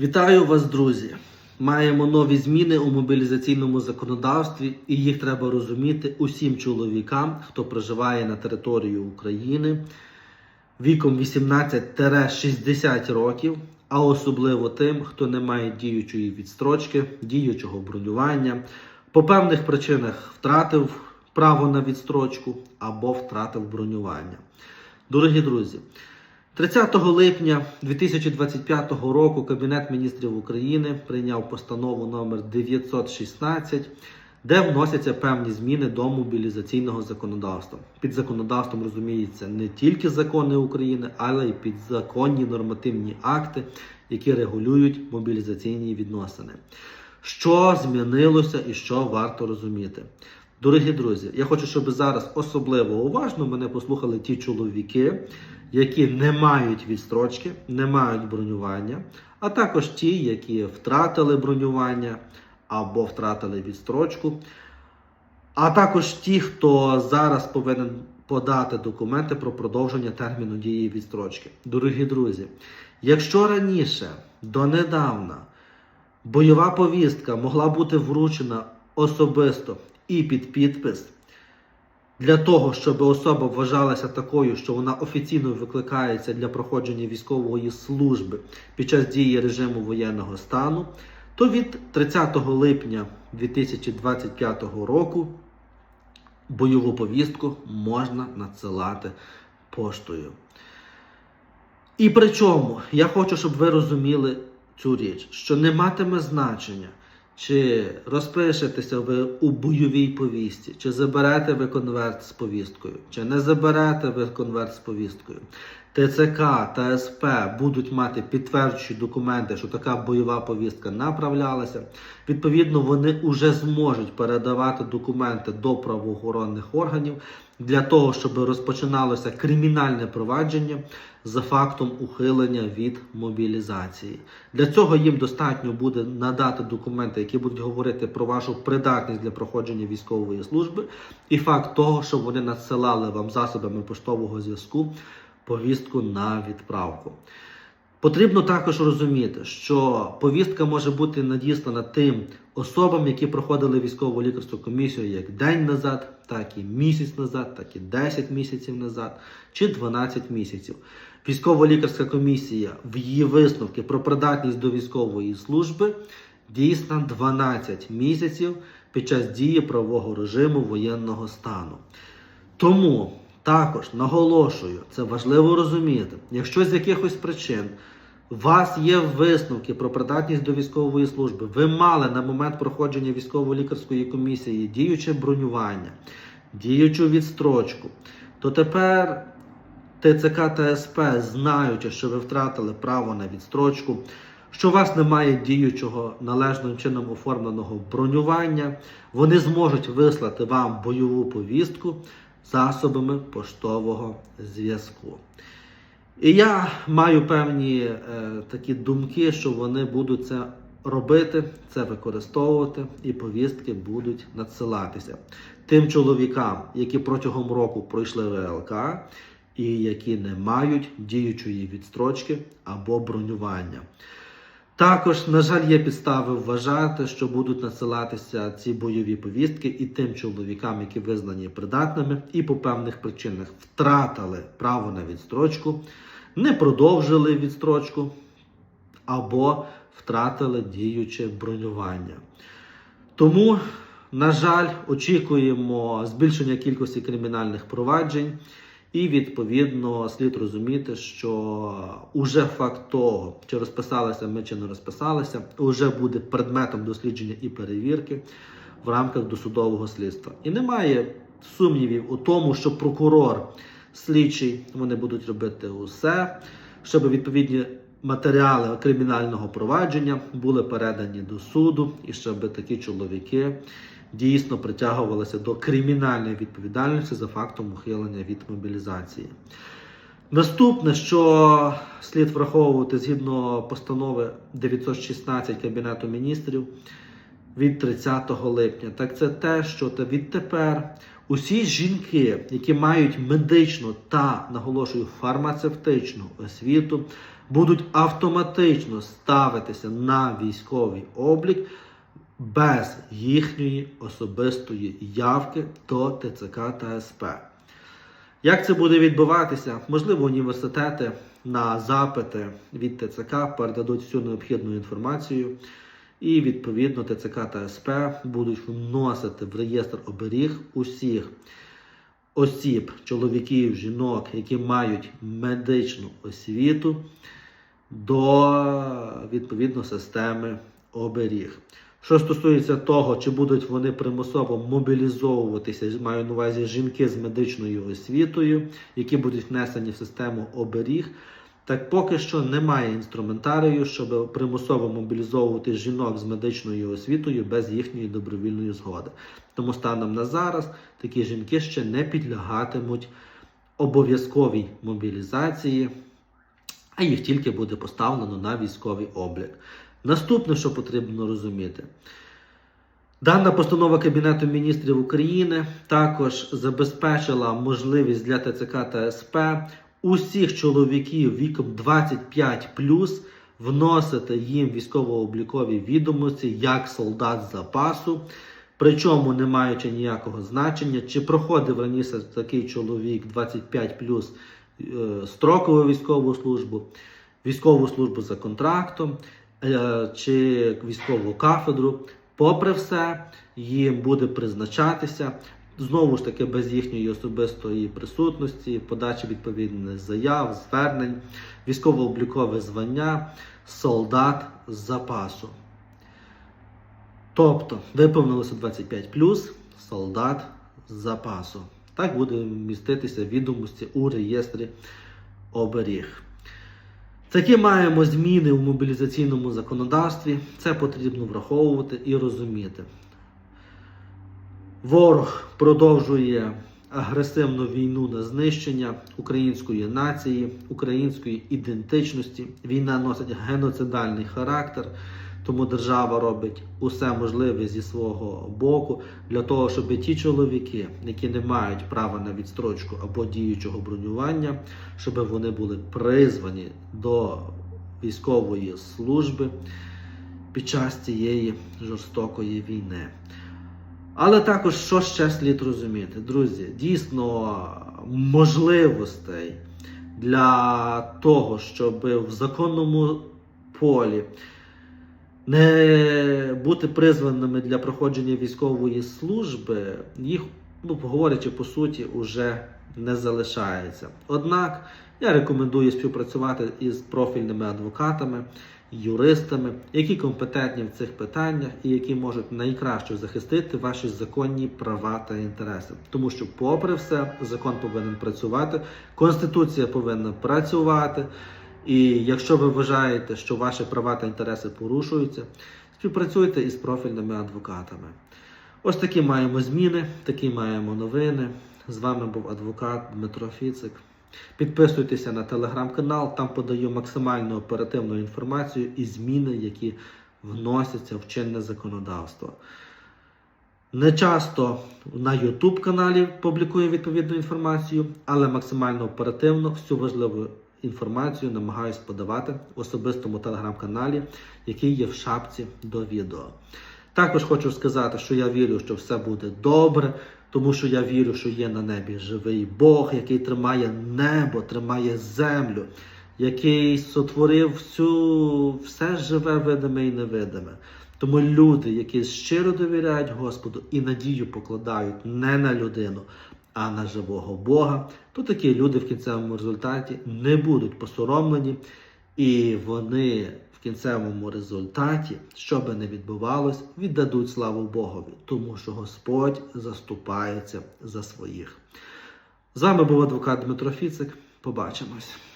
Вітаю вас, друзі! Маємо нові зміни у мобілізаційному законодавстві, і їх треба розуміти усім чоловікам, хто проживає на території України віком 18-60 років, а особливо тим, хто не має діючої відстрочки, діючого бронювання, по певних причинах втратив право на відстрочку або втратив бронювання. Дорогі друзі, 30 липня 2025 року Кабінет міністрів України прийняв постанову номер 916, де вносяться певні зміни до мобілізаційного законодавства. Під законодавством розуміється не тільки закони України, але й підзаконні нормативні акти, які регулюють мобілізаційні відносини. Що змінилося і що варто розуміти? Дорогі друзі, я хочу, щоб зараз особливо уважно мене послухали ті чоловіки, які не мають відстрочки, не мають бронювання, а також ті, які втратили бронювання або втратили відстрочку, а також ті, хто зараз повинен подати документи про продовження терміну дії відстрочки. Дорогі друзі, якщо раніше, донедавна, бойова повістка могла бути вручена особисто і під підпис. Для того, щоб особа вважалася такою, що вона офіційно викликається для проходження військової служби під час дії режиму воєнного стану, то від 30 липня 2025 року бойову повістку можна надсилати поштою. І причому я хочу, щоб ви розуміли цю річ, що не матиме значення, чи розпишетеся ви у бойовій повістці, чи заберете ви конверт з повісткою, чи не заберете ви конверт з повісткою. ТЦК та СП будуть мати підтверджуючі документи, що така бойова повістка направлялася. Відповідно, вони вже зможуть передавати документи до правоохоронних органів для того, щоб розпочиналося кримінальне провадження за фактом ухилення від мобілізації. Для цього їм достатньо буде надати документи, які будуть говорити про вашу придатність для проходження військової служби, і факт того, що вони надсилали вам засобами поштового зв'язку повістку на відправку. Потрібно також розуміти, що повістка може бути надіслана тим особам, які проходили військову лікарську комісію як день назад, так і місяць назад, так і 10 місяців назад, чи 12 місяців. Військово-лікарська комісія в її висновки про придатність до військової служби дійсна 12 місяців під час дії правового режиму воєнного стану. Тому також наголошую, це важливо розуміти, якщо з якихось причин у вас є висновки про придатність до військової служби, ви мали на момент проходження військово-лікарської комісії діюче бронювання, діючу відстрочку, то тепер ТЦК та СП, знаючи, що ви втратили право на відстрочку, що у вас немає діючого належним чином оформленого бронювання, вони зможуть вислати вам бойову повістку засобами поштового зв'язку. І я маю певні е, такі думки, що вони будуть це робити, це використовувати, і повістки будуть надсилатися тим чоловікам, які протягом року пройшли ВЛК і які не мають діючої відстрочки або бронювання. Також, на жаль, є підстави вважати, що будуть надсилатися ці бойові повістки і тим чоловікам, які визнані придатними, і по певних причинах втратили право на відстрочку, не продовжили відстрочку або втратили діюче бронювання. Тому, на жаль, очікуємо збільшення кількості кримінальних проваджень. І відповідно слід розуміти, що уже факт того, чи розписалися ми, чи не розписалися, вже буде предметом дослідження і перевірки в рамках досудового слідства. І немає сумнівів у тому, що прокурор, слідчий, вони будуть робити усе, щоб відповідні матеріали кримінального провадження були передані до суду, і щоб такі чоловіки дійсно притягувалися до кримінальної відповідальності за фактом ухилення від мобілізації. Наступне, що слід враховувати згідно постанови 916 Кабінету міністрів від 30 липня, так це те, що відтепер усі жінки, які мають медичну та наголошую фармацевтичну освіту, будуть автоматично ставитися на військовий облік без їхньої особистої явки до ТЦК та СП. Як це буде відбуватися? Можливо, університети на запити від ТЦК передадуть всю необхідну інформацію, і відповідно ТЦК та СП будуть вносити в реєстр оберіг усіх осіб, чоловіків, жінок, які мають медичну освіту до відповідно системи оберіг. Що стосується того, чи будуть вони примусово мобілізовуватися, маю на увазі жінки з медичною освітою, які будуть внесені в систему оберіг, так поки що немає інструментарію, щоб примусово мобілізовувати жінок з медичною освітою без їхньої добровільної згоди. Тому станом на зараз такі жінки ще не підлягатимуть обов'язковій мобілізації, а їх тільки буде поставлено на військовий облік. Наступне, що потрібно розуміти, дана постанова Кабінету міністрів України також забезпечила можливість для ТЦК та СП усіх чоловіків віком 25 вносити їм військово-облікові відомості як солдат запасу. Причому не маючи ніякого значення, чи проходив раніше такий чоловік 25 е, строкову військову службу, військову службу за контрактом чи військову кафедру. Попри все, їм буде призначатися знову ж таки без їхньої особистої присутності, подачі відповідних заяв, звернень, військово-облікове звання, солдат з запасу. Тобто виповнилося 25 солдат з запасу. Так буде міститися відомості у реєстрі оберіг. Такі маємо зміни у мобілізаційному законодавстві. Це потрібно враховувати і розуміти. Ворог продовжує агресивну війну на знищення української нації, української ідентичності. Війна носить геноцидальний характер, тому держава робить усе можливе зі свого боку для того, щоб ті чоловіки, які не мають права на відстрочку або діючого бронювання, щоб вони були призвані до військової служби під час цієї жорстокої війни. Але також що ще слід розуміти, друзі, дійсно можливостей для того, щоб в законному полі не бути призваними для проходження військової служби, їх, ну, говорячи по суті, уже не залишається. Однак я рекомендую співпрацювати із профільними адвокатами юристами, які компетентні в цих питаннях і які можуть найкраще захистити ваші законні права та інтереси. Тому що, попри все, закон повинен працювати, конституція повинна працювати. І якщо ви вважаєте, що ваші права та інтереси порушуються, співпрацюйте із профільними адвокатами. Ось такі маємо зміни, такі маємо новини. З вами був адвокат Дмитро Фіцик. Підписуйтеся на телеграм-канал, там подаю максимально оперативну інформацію і зміни, які вносяться в чинне законодавство. Не часто на YouTube каналі публікую відповідну інформацію, але максимально оперативно всю важливу інформацію намагаюсь подавати в особистому телеграм-каналі, який є в шапці до відео. Також хочу сказати, що я вірю, що все буде добре. Тому що я вірю, що є на небі живий Бог, який тримає небо, тримає землю, який сотворив всю, все живе, видиме і невидиме. Тому люди, які щиро довіряють Господу і надію покладають не на людину, а на живого Бога, то такі люди в кінцевому результаті не будуть посоромлені і вони в кінцевому результаті, що би не відбувалось, віддадуть славу Богові, тому що Господь заступається за своїх. З вами був адвокат Дмитро Фіцик. Побачимось.